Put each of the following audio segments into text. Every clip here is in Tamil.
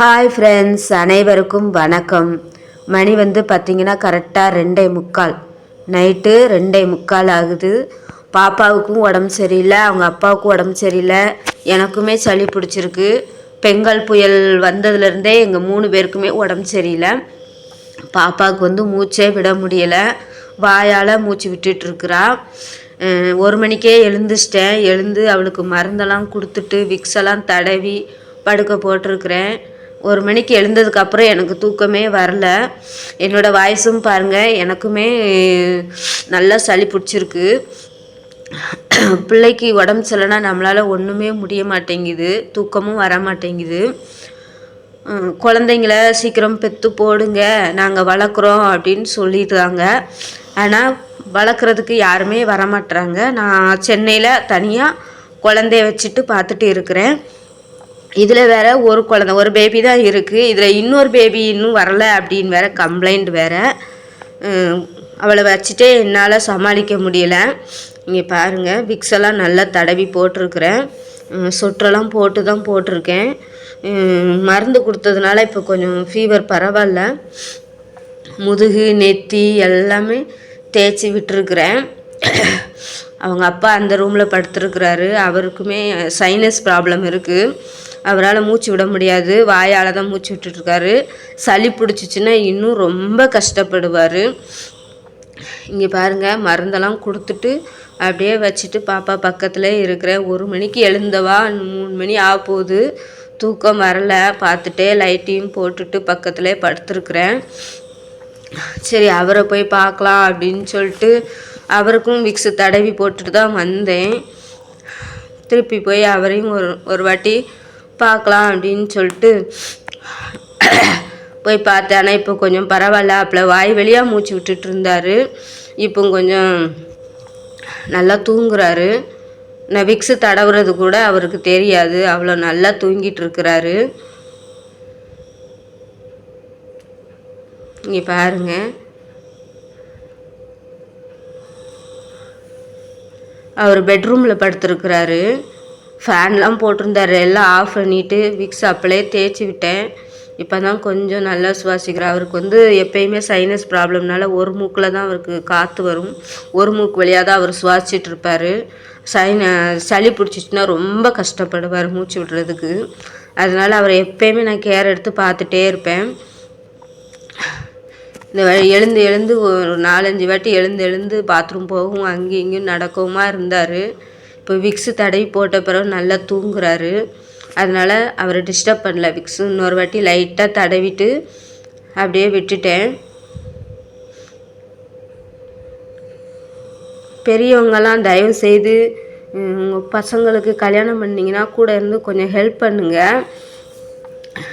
ஹாய் ஃப்ரெண்ட்ஸ் அனைவருக்கும் வணக்கம். மணி வந்து பார்த்திங்கன்னா கரெக்டாக ரெண்டே முக்கால். நைட்டு ரெண்டே முக்கால் ஆகுது. பாப்பாவுக்கும் உடம்பு சரியில்லை அவங்க அப்பாவுக்கும் உடம்பு சரியில்லை. எனக்குமே சளி பிடிச்சிருக்கு. பெங்கல் புயல் வந்ததுலேருந்தே எங்கள் மூணு பேருக்குமே உடம்பு சரியில்லை. பாப்பாவுக்கு வந்து மூச்சே விட முடியலை. வாயால் மூச்சு விட்டுட்டுருக்குறா ஒரு மணிக்கே எழுந்துச்சிட்டேன். எழுந்து அவளுக்கு மருந்தெல்லாம் கொடுத்துட்டு விக்ஸெல்லாம் தடவி படுக்க போட்டிருக்கிறேன். ஒரு மணிக்கு எழுந்ததுக்கப்புறம் எனக்கு தூக்கமே வரல. என்னோடய வாய்ஸும் பாருங்கள் எனக்குமே நல்லா சளி பிடிச்சிருக்கு. பிள்ளைக்கு உடம்பு சரியில்லைனா நம்மளால் ஒன்றுமே முடிய மாட்டேங்குது தூக்கமும் வர மாட்டேங்குது. குழந்தைங்கள சீக்கிரம் பெற்று போடுங்க நாங்கள் வளர்க்குறோம் அப்படின்னு சொல்லிடுறாங்க ஆனால் வளர்க்குறதுக்கு யாருமே வரமாட்டுறாங்க நான் சென்னையில் தனியாக குழந்தைய வச்சுட்டு பார்த்துட்டு இருக்கிறேன். இதில் வேற ஒரு குழந்தை ஒரு பேபி தான் இருக்குது இதில் இன்னொரு பேபி இன்னும் வரல அப்படின்னு வேற கம்ப்ளைண்ட் வேற. அவளை வச்சுட்டே என்னால் சமாளிக்க முடியல. இங்கே பாருங்கள் விக்ஸெல்லாம் நல்லா தடவி போட்டிருக்கிறேன். ஹம், சொற்றெல்லாம் போட்டு தான் போட்டிருக்கேன். மருந்து கொடுத்ததுனால இப்போ கொஞ்சம் ஃபீவர் பரவாயில்ல. முதுகு நெத்தி எல்லாமே தேய்ச்சி விட்டுருக்குறேன். அவங்க அப்பா அந்த ரூமில் படுத்துருக்குறாரு. அவருக்குமே சைனஸ் ப்ராப்ளம் இருக்குது அவரால் மூச்சு விட முடியாது. வாயால் தான் மூச்சு விட்டுட்ருக்காரு சளி பிடிச்சிச்சின்னா இன்னும் ரொம்ப கஷ்டப்படுவார். இங்கே பாருங்கள் மருந்தெல்லாம் கொடுத்துட்டு அப்படியே வச்சுட்டு பாப்பா பக்கத்தில் இருக்கிறேன் ஒரு மணிக்கு எழுந்தவா மூணு மணி ஆக போகுது தூக்கம் வரல. பார்த்துட்டே லைட்டையும் போட்டுட்டு பக்கத்தில் படுத்துருக்குறேன். சரி அவரை போய் பார்க்கலாம் அப்படின்னு சொல்லிட்டு அவருக்கும் விக்ஸு தடவி போட்டுட்டு தான் வந்தேன். திருப்பி போய் அவரையும் ஒரு ஒரு வாட்டி பார்க்கலாம் அப்படின்னு சொல்லிட்டு போய் பார்த்தேன். ஆனால் இப்போ கொஞ்சம் பரவாயில்ல. அப்போ வாய் வழியாக மூச்சு விட்டுட்டு இருந்தார். இப்போ கொஞ்சம் நல்லா தூங்குறாரு. நான் விக்ஸு தடவுறது கூட அவருக்கு தெரியாது. அவ்வளோ நல்லா தூங்கிட்டு இருக்கிறாரு. இங்கே பாருங்க. அவர் பெட்ரூமில் படுத்துருக்குறாரு. ஃபேன்லாம் போட்டிருந்தாரு. எல்லாம் ஆஃப் பண்ணிவிட்டு விக்ஸ் அப்படியே தேய்ச்சி விட்டேன். இப்போ தான் கொஞ்சம் நல்லா சுவாசிக்கிறார் அவருக்கு வந்து எப்பயுமே சைனஸ் ப்ராப்ளம்னால ஒரு மூக்கில் தான் அவருக்கு காற்று வரும். ஒரு மூக்கு வழியாக தான் அவர் சுவாசிச்சுட்டு இருப்பார். சைன சளி பிடிச்சிச்சின்னா ரொம்ப கஷ்டப்படுவார் மூச்சு விடுறதுக்கு. அதனால் அவரை எப்பயுமே நான் கேர் எடுத்து பார்த்துட்டே இருப்பேன். இந்த எழுந்து எழுந்து ஒரு நாலஞ்சு வாட்டி எழுந்து எழுந்து பாத்ரூம் போகவும் அங்கேயும் இங்கேயும் நடக்கவுமா இருந்தார். இப்போ விக்ஸு தடவி போட்ட பிறகு நல்லா தூங்குறாரு. அதனால் அவரை டிஸ்டர்ப் பண்ணல. விக்ஸு இன்னொரு வாட்டி லைட்டாக தடவிட்டு அப்படியே விட்டுட்டேன். பெரியவங்கெல்லாம் தயவு செய்து உங்கள் பசங்களுக்கு கல்யாணம் பண்ணிங்கன்னா கூட இருந்து கொஞ்சம் ஹெல்ப் பண்ணுங்கள்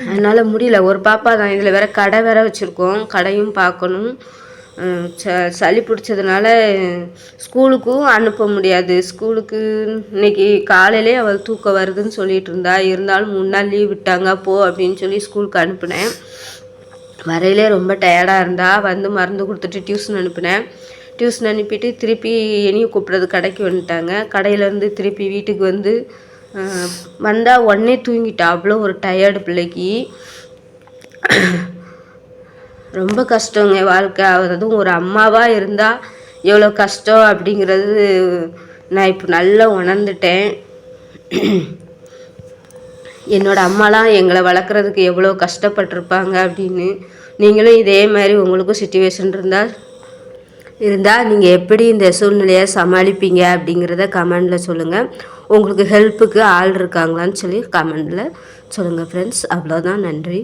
அதனால் முடியல. ஒரு பாப்பா தான். இதில் வேற கடை வேற வச்சுருக்கோம். கடையும் பார்க்கணும். ச சளி பிடிச்சதுனால ஸ்கூலுக்கும் அனுப்ப முடியாது. ஸ்கூலுக்கு இன்னைக்கு காலையிலே அவள் தூக்கம் வருதுன்னு சொல்லிட்டு இருந்தா இருந்தாலும் மூணு நாள் லீவ் விட்டாங்க போ அப்படின்னு சொல்லி ஸ்கூலுக்கு அனுப்பினேன். வரையிலே ரொம்ப டயர்டாக இருந்தா வந்து மருந்து கொடுத்துட்டு டியூஷன் அனுப்பினேன். டியூஷன் அனுப்பிட்டு திருப்பி என்னையும் கூப்பிட்றது கடைக்கு வந்துட்டாங்க. கடையிலேருந்து திருப்பி வீட்டுக்கு வந்து வந்தால் உடனே தூங்கிட்டா. அவ்வளோ ஒரு டயர்டு பிள்ளைக்கு. ரொம்ப கஷ்டங்க வாழ்க்கை அதுவும் ஒரு அம்மாவாக இருந்தால் எவ்வளோ கஷ்டம் அப்படிங்கிறது நான் இப்போ நல்லா உணர்ந்துட்டேன். என்னோட அம்மாலாம் எங்களை வளர்க்குறதுக்கு எவ்வளோ கஷ்டப்பட்டிருப்பாங்க அப்படின்னு. நீங்களும் இதே மாதிரி உங்களுக்கும் சுச்சுவேஷன் இருந்தால் இருந்தால் நீங்கள் எப்படி இந்த சூழ்நிலையை சமாளிப்பீங்க அப்படிங்கிறத கமெண்டில் சொல்லுங்கள் உங்களுக்கு ஹெல்ப்புக்கு ஆள் இருக்காங்களான்னு சொல்லி கமெண்டில் சொல்லுங்கள் ஃப்ரெண்ட்ஸ் அவ்வளோதான் நன்றி.